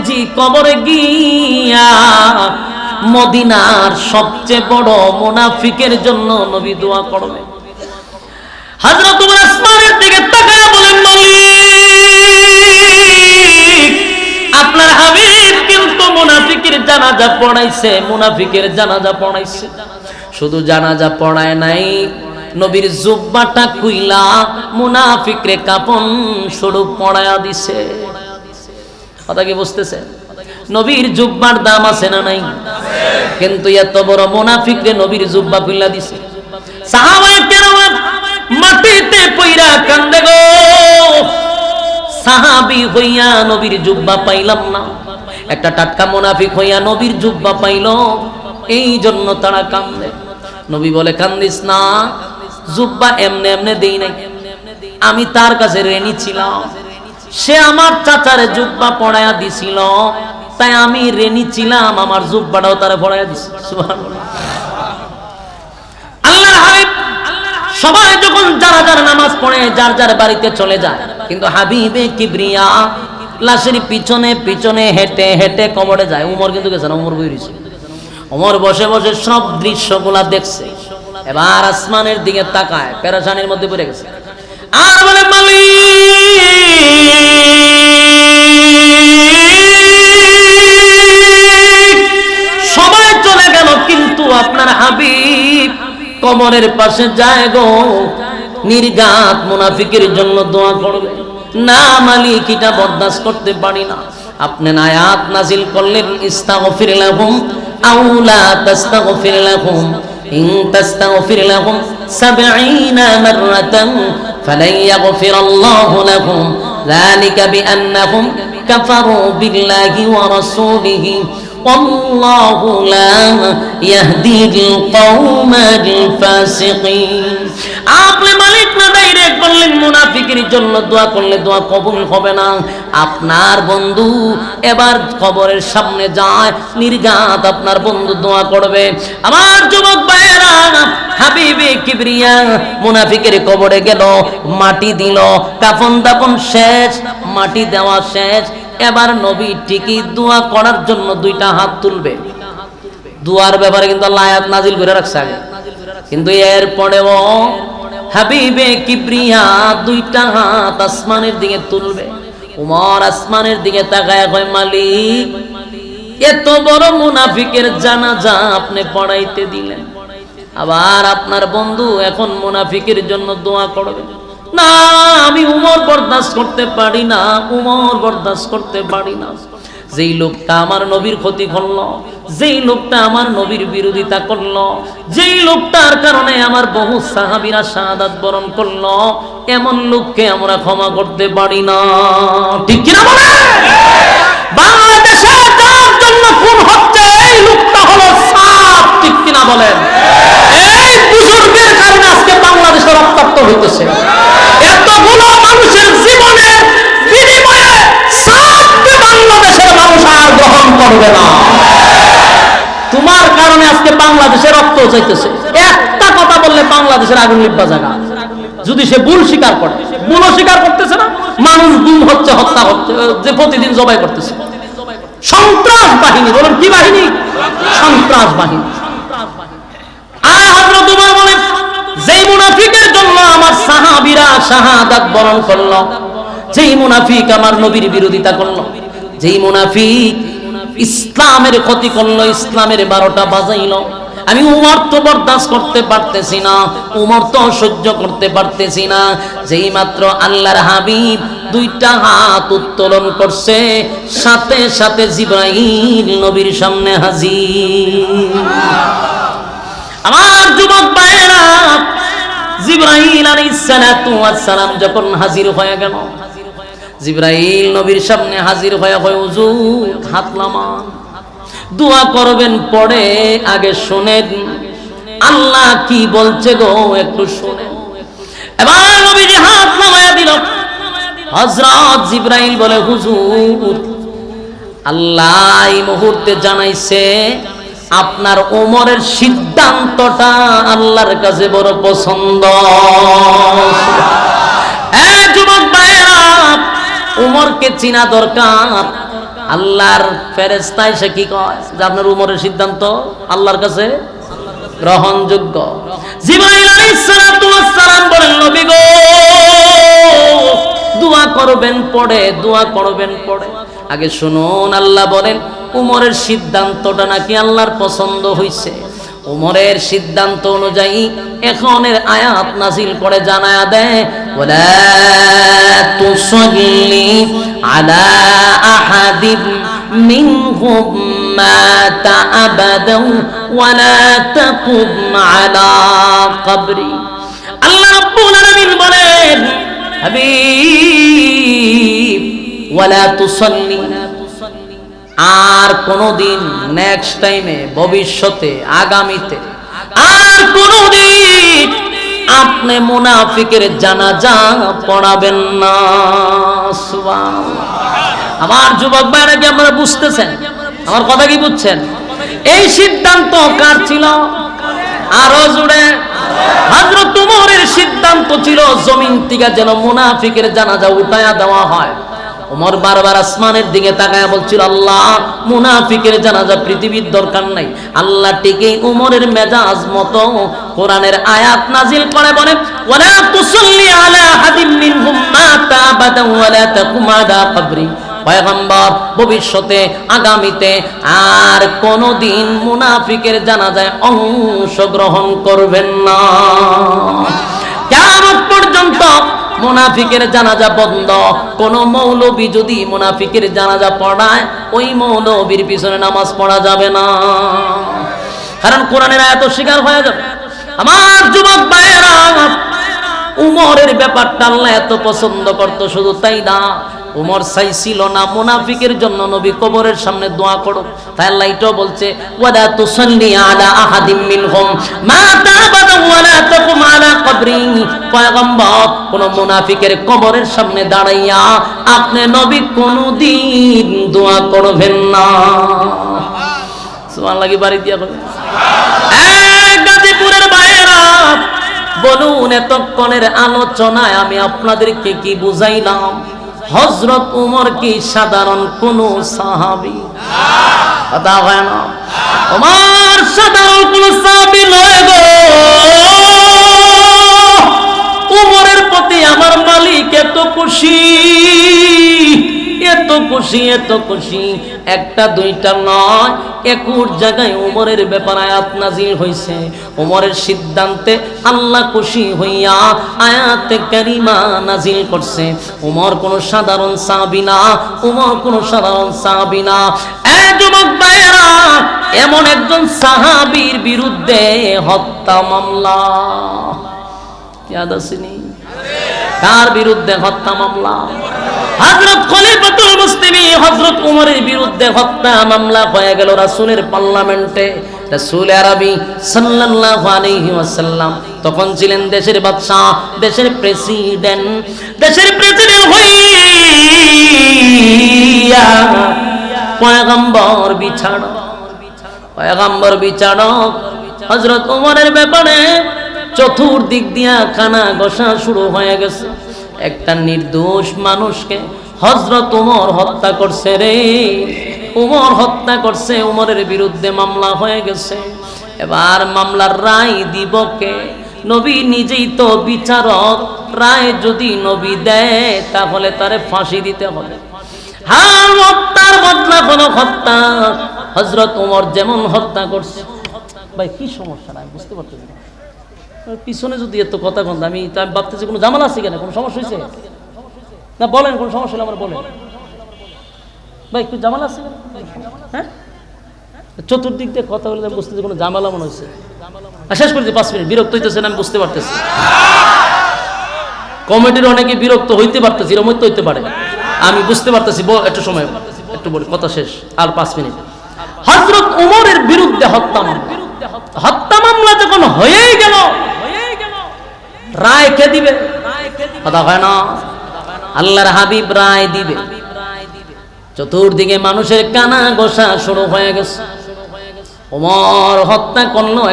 নবীজি কবরে গিয়া মদিনার সবচেয়ে বড় মুনাফিকের জন্য নবী দোয়া করবে। উমর আসমানের দিকে তাকায় বলেন, মালিক, আপনার হাবিব কিন্তু মুনাফিকের জানাজা পড়াইছে, মুনাফিকের জানাজা পড়াইছে। শুধু জানাজা পড়ায় নাই, নবীর জুব্বাটা কুইলা মুনাফিকরে কাপন স্বরূপ পড়ায়া দিছে। কথা কি বুঝতেছেন নবীর জুব্বার দাম আছে না নাই? কিন্তু এত বড় মুনাফিকরে নবীর জুব্বা কুইলা দিছে। সাহাবায়ে কেরাম মাটিতে পইরা কান্দে গো। সাহাবি হইয়া নবীর জুব্বা পাইলাম না। একটা টাটকা মুনাফিক হইয়া নবীর জুব্বা পাইল। এই জন্য তারা কান্দে। নবী বলে, কান্দিস না। জুব্বা এমনে এমনে দেই নাই। আমি তার কাছে রেনি ছিলাম। সে আমার চাচারে জুব্বা পড়ায়া দিছিল। তাই আমি রেনি ছিলাম, আমার জুব্বাটাও তারা পড়ায়া দিছিল সবাই যখন যারা যারা নামাজ পড়ে, যার যার বাড়িতে চলে যায়, কিন্তু হাবিবে কিবরিয়া লাশের পিছনে পিছনে হেঁটে হেঁটে কবরে যায়। উমর কিন্তু গেছে না, উমর বই রয়েছে উমর বসে বসে সব দৃশ্যগুলা দেখছে। এবার আসমানের দিকে তাকায়, পেরাশানির মধ্যে পড়ে গেছে। আর বলে, মালিক সবাই চলে গেল, কিন্তু আপনার হাবিব কবরের পাশে যায় গো। নির্গাত মুনাফিকের জন্য দোয়া করবে। না মালিক, এটা বরদাস্ত করতে পারি না। আপনি আয়াত নাজিল করলেন, ইস্তাগফির লাহুম আউলা তাস্তাগফির লাহুম, ইন তাস্তাগফির লাহুম। سبعين مرة فلن يغفر الله لهم. ذلك بأنهم كفروا بالله ورسوله. والله لا يهدي القوم الفاسقين আপনি মালিক না ডাইরেক্ট বললেন মুনাফিকের জন্য দোয়া করলে দোয়া কবুল হবে না আপনার বন্ধু এবার কবরের সামনে যায় নির্গাত আপনার বন্ধু দোয়া করবে আমার যুবক ভাইয়েরা হাবিবে কিবরিয়া মুনাফিকের কবরে গেল মাটি দিল কাফন দাফন শেষ মাটি দেওয়া শেষ এবার নবী ঠিকই দোয়া করার জন্য দুইটা হাত তুলবে। দুয়ার ব্যাপারে কিন্তু আল্লাহ নাজিল করে রাখছে আগে। কিন্তু এর পরেও হাবিবে কিবরিয়া দুইটা হাত আসমানের দিকে তুলবে। উমর আসমানের দিকে তাকায় কয়, মালিক, এত বড় মুনাফিকের জানাজা আপনি পড়াইতে দিলেন। আবার আপনার বন্ধু এখন মুনাফিকের জন্য দোয়া করবে। না, আমি উমর বরদাস্ত করতে পারি না, উমর বরদাস্ত করতে পারি না। যেই লোকটা আমার নবীর ক্ষতি করল, যেই লোকটা আমার নবীর বিরোধিতা করল, যেই লোকটার কারণে আমার বহু সাহাবীরা শাহাদাত বরণ করল, এমন লোককে আমরা ক্ষমা করতে পারি না। ঠিক কিনা বলে? বাংলাদেশে যার জন্য খুন হচ্ছে? এই লোকটা হলো সাপ, ঠিক কিনা বলেন? এই বুজুর্গের কারণে আজকে বাংলাদেশে রক্তাক্ত হইতেছে। এতগুলো মানুষের জীবনের বিনিময়ে সাপকে বাংলাদেশের মানুষ আর গ্রহণ করবে না। তোমার কারণে আজকে বাংলাদেশে রক্ত চাইতেছে। একটা কথা বললে বাংলাদেশের আগুন লিপ্পা জায়গা যদি সে ভুল স্বীকার করে ভুল স্বীকার করতেছে না, মানুষ গুম হচ্ছে, হত্যা হচ্ছে যে প্রতিদিন জবাই করতেছে। সন্ত্রাস বাহিনী, বলুন কি বাহিনী? সন্ত্রাস বাহিনী। আর হযরত উমর বলেন যেই সাহাবীরা শাহাদাত বরণ করল। যেই মুনাফিক আমার নবীর বিরোধিতা করল। যেই মুনাফিক ইসলামের ক্ষতি করল, ইসলামের বারোটা বাজাইলো। আমি উমর তো বরদাস্ত করতে পারতেছি না, উমর তো সহ্য করতে পারতেছি না। যেই মাত্র আল্লাহর হাবিব দুইটা হাত উত্তোলন করছে, সাথে সাথে জিব্রাইল নবীর সামনে হাজির। আমার যুবক ভাইয়েরা ওয়াস সালাম যখন হাজির হয়ে গেল জিব্রাইল নবীর সামনে হাজির হয়ে হয় হুজুর, হাত নামান। দোয়া করবেন পরে, আগে শুনেন। আল্লাহ কি বলছে গো, একটু শুনেন। এবার নবীজি হাত নামায়া দিল। হযরত জিব্রাইল বলে, হুজুর, আল্লাহ এই মুহূর্তে জানাইছে আপনার ওমরের সিদ্ধান্তটা আল্লাহর কাছে বড় পছন্দ। উমরকে চিনা দরকার। আল্লাহর ফেরেস্তায় সে কি কয়? যে আপনার উমরের সিদ্ধান্ত আল্লাহর কাছে গ্রহণযোগ্য। দোয়া করবেন পড়ে, দোয়া করবেন পড়ে। আগে শুনুন, আল্লাহ বলেন উমরের সিদ্ধান্তটা নাকি আল্লাহর পছন্দ হইছে। উমরের সিদ্ধান্ত অনুযায়ী এখনের আয়াত নাজিল করে জানায়া দেয় আল্লাহ বলেন আর কোনদিন নেক্সট টাইমে ভবিষ্যতে, আগামীতে, আর কোনদিন আপনি মুনাফিকের জানাজা পড়াবেন না। আমার যুবক ভাইরা কি আপনারা বুঝতেছেন? আমার কথা কি বুঝছেন? এই সিদ্ধান্ত কার ছিল? আরও জুড়ে হযরত উমরের সিদ্ধান্ত ছিল, জমিন থেকে যেন মুনাফিকের জানাজা উঠায়া দেওয়া হয়। ওমর বারবার আসমানের দিকে তাকায় বলছিল, আল্লাহ, মুনাফিকের জানাজা পৃথিবীর দরকার নাই। আল্লাহ টিকে উমরের মেজাজ মতো কোরআনের আয়াত নাজিল করে, বলে, ওয়ালা তুসাল্লি আলা হাদিম মিনহুম মাতা আবাদা ওয়ালা তাকুম আলা কবরি। পয়গম্বর, ভবিষ্যতে, আগামীতে আর কোনদিন মুনাফিকের জানাজায় অংশগ্রহণ করবেন না। মুনাফিকের জানাজা বন্ধ। কোন মৌলবি যদি মোনাফিকের জানাজা পড়ায়, ওই মৌলবির পিছনে নামাজ পড়া যাবে না। কারণ কোরআনের এত শিকার হয়ে যাবে। আমার যুবক ভাইয়েরা, উমরের ব্যাপারটা আল্লাহ এত পছন্দ করতো, শুধু তাই না উমর চাইছিল না, মুনাফিকের জন্য নবী কবরের সামনে দোয়া করো। তাই আল্লাহ এটাও বলছে, ওয়ালা তুসাল্লি আলা আহাদিম মিনহুম, মা তাবাদা ওয়ালা তাকুম আলা কবরি। পয়গম্বর, কোন মুনাফিকের কবরের সামনে দাঁড়াইয়া, আপনি নবী কোনদিন দোয়া করবেন না। সুবহানাল্লাহ, কি বাড়ি দিয়া করবেন এই গাজীপুরের বাইরা বলুন, এতক্ষণের আলোচনায় আমি আপনাদেরকে কি বুঝাইলাম? হজরত উমর কি সাধারণ কোন সাহাবি? কথা হয় না। উমর সাধারণ কোন সাহাবি নয় গো। উমরের প্রতি আমার মালিক এত খুশি। এত খুশি এত খুশি। একটা, দুইটা নয় একুর জায়গায় উমরের ব্যাপার আয়াত নাজিল হইছে। উমরের সিদ্ধান্তে আল্লাহ খুশি হইয়া আয়াতে কারিমা নাজিল করছে। উমর কোন সাধারণ সাহাবী না, উমর কোন সাধারণ সাহাবী না। এমন একজন সাহাবীর বিরুদ্ধে হত্যা মামলা। ইয়াদ আসেনি কার বিরুদ্ধে হত্যা মামলা। হযরত খলিফাতুল মুসলিমিন হজরত উমরের বিরুদ্ধে হত্যা মামলা হয়ে গেল রাসূলের পার্লামেন্টে। রাসূল আরবি সাল্লাল্লাহু আলাইহি ওয়াসাল্লাম তখন ছিলেন দেশের বাদশা দেশের প্রেসিডেন্ট। দেশের প্রেসিডেন্ট হইয়া পয়গম্বর বিছাড়ক পয়গম্বর বিচারক হযরত উমরের ব্যাপারে চতুর্দিক দিয়া খানা ঘষা শুরু হয়ে গেছে। একটা নির্দোষ মানুষকে হজরত উমর হত্যা করছে রে। উমর হত্যা করছে, উমরের বিরুদ্ধে মামলা হয়ে গেছে। এবার মামলার রায় দিব কে? নবী নিজেই তো বিচারক, রায় যদি নবী দেয়, তাহলে তারে ফাঁসি দিতে হবে। হ্যাঁ হত্যার বদলা কোনো হত্যা হজরত উমর যেমন হত্যা করছে। ভাই, কি সমস্যা? আমি বুঝতে পারতেছি পিছনে যদি এত কথা কন আমি তা আমি ভাবতেছি, কোনো জামাল আছে কেন? কোনো সমস্যা হয়েছে না, বলেন, কোন সমস্যা হলে আমার বলেন। ভাই, একটু জামাল আছে হ্যাঁ? চতুর্দিক দিয়ে কথা বলে আমি বুঝতেছি কোনো জামালা মনে হয়েছে শেষ করছি পাঁচ মিনিট। বিরক্ত হইতেছেন, আমি বুঝতে পারতেছি। কমিটির অনেকে বিরক্ত হইতে পারতেছি এরকম হইতে হইতে পারে। আমি বুঝতে পারতেছি একটু সময়, একটু বলি, কথা শেষ। আর পাঁচ মিনিট। হজরত উমরের বিরুদ্ধে হত্যা হত্যা মামলা যখন হয়েই গেল, রায় কে দিবে? কথা হয় না। আল্লাহর হাবিব রায় দিবে। চতুর্দিকে মানুষের কানা গোসা শুরু হয়ে গেছে। ওমর হত্যা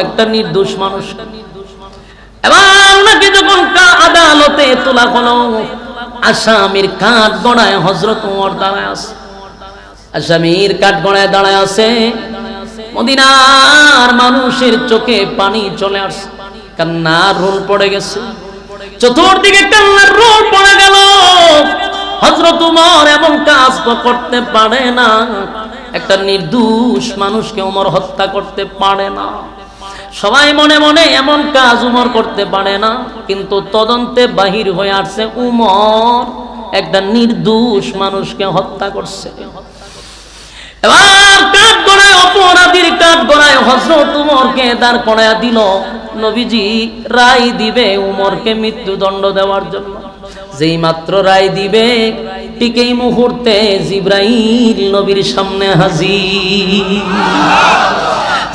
একটা নির্দোষ মানুষ। এবার নাকি যখন আদালতে তোলা হলো, আসামির কাঠ গড়ায় হজরত উমর দাঁড়ায় আছে। আসামির কাঠগড়ায় দাঁড়ায় আছে। মদিনার মানুষের চোখে পানি চলে আসছে। কান্নার রোল পড়ে গেছে। চতুর্দিকে কান্নার রোল পড়ে গেল। হজরত উমর এমন কাজ করতে পারে না। একটা নির্দোষ মানুষকে উমর হত্যা করতে পারে না। সবাই মনে মনে এমন কাজ উমর করতে পারে না। কিন্তু তদন্তে বাহির হয়ে আসছে উমর। একটা নির্দোষ মানুষকে হত্যা করছে। এবার গড়ায় অপরাধীর কাঠ গড়ায় হজরত উমরকে দাঁড় করায় দিল। নবীজি রায় দিবে উমরকে মৃত্যুদণ্ড দেওয়ার জন্য। যেই মাত্র রায় দিবে, ঠিক এই মুহূর্তে জিব্রাইল নবীর সামনে হাজির।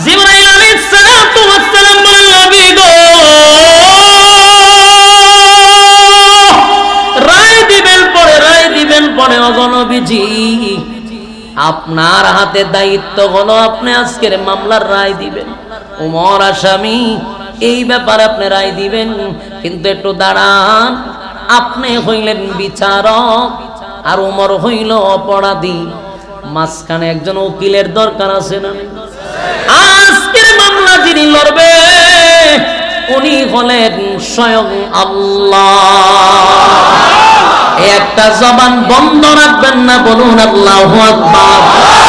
জিব্রাইল আলাইহিস সালাম বলেন নবী গো আপনার হাতে দায়িত্ব হলো আপনি আজকের মামলার রায় দিবেন। উমর আসামি, এই ব্যাপারে আপনি রায় দিবেন। কিন্তু একটু দাঁড়ান, আপনি হইলেন বিচারক আর উমর হইল অপরাধী। মাঝখানে একজন উকিলের দরকার আছে না? আজকের মামলা যিনি লড়বে, উনি হলেন স্বয়ং আল্লাহ। একটা জবান বন্ধ রাখবেন না, বলুন আল্লাহ আকবার।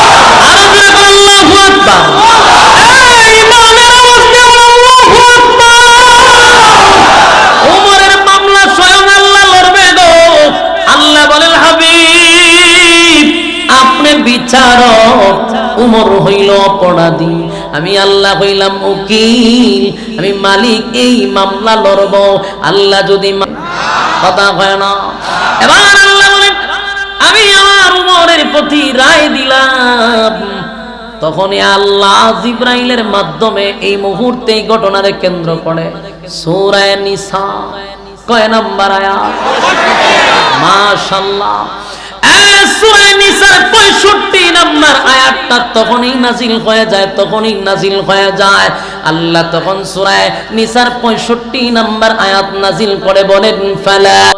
বিচারক। উমর হইল অপরাধী। আমি আল্লাহ হইলাম উকিল। আমি মালিক, এই মামলা লড়ব। আল্লাহ যদি কথা হয় না। এবার আল্লাহ বলেন, আমি আমার উমরের প্রতি রায় দিলাম। তখনই আল্লাহ জিব্রাইলের মাধ্যমে এই মুহূর্তে এই ঘটনারে কেন্দ্র করে। সূরায়ে নিসা। কয় নাম্বার আয়াত? মাশাআল্লাহ। এই সূরায়ে নিসার 65 নাম্বার আয়াতটা তখনই নাজিল হয়ে যায়, তখনই নাজিল হয়ে যায়। আল্লাহ তখন সূরায়ে নিসার 65 নাম্বার আয়াত নাজিল করে বলেন, ফালা